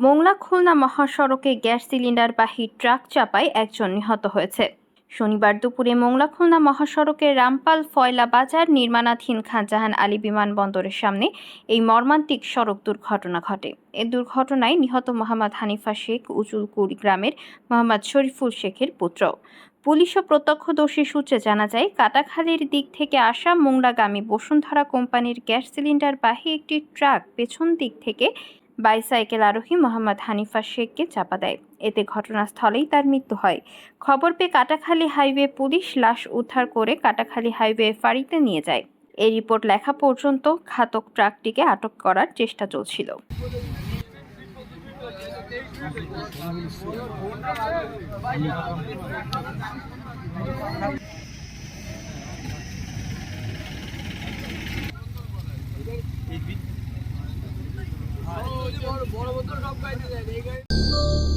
মোংলা খুলনা মহাসড়কে gas cylinder বাহী truck চাপায় একজন নিহত হয়েছে। শনিবার দুপুরে মোংলা খুলনা মহাসড়কের রামপাল ফয়লা বাজার নির্মাণাধীন খানজাহান আলী বিমানবন্দরের সামনে এই মর্মান্তিক সড়ক দুর্ঘটনা ঘটে। এ দুর্ঘটনায় নিহত মোহাম্মদ হানিফা শেখ উজুলকুড়ি গ্রামের মোহাম্মদ শরীফুল শেখের পুত্র। পুলিশ ও প্রত্যক্ষদর্শী সূত্রে জানা যায়, কাটাখালীর দিক থেকে আসা মোংলাগামী বসুন্ধরা কোম্পানির গ্যাস সিলিন্ডার বাহী একটি ট্রাক পেছন দিক থেকে বাইসাইকেল আরোহী মোহাম্মদ হানিফা শেখকে চাপা দেয়। এতে ঘটনাস্থলেই তার মৃত্যু হয়। খবর পেয়ে কাটাখালী হাইওয়ে পুলিশ লাশ উদ্ধার করে কাটাখালী হাইওয়ে ফাঁড়িতে নিয়ে যায়। এই রিপোর্ট লেখা পর্যন্ত ঘাতক ট্রাকটিকে আটক করার চেষ্টা চলছিল। বড় বড় সব গাড়িতে যায় এই গাড়ি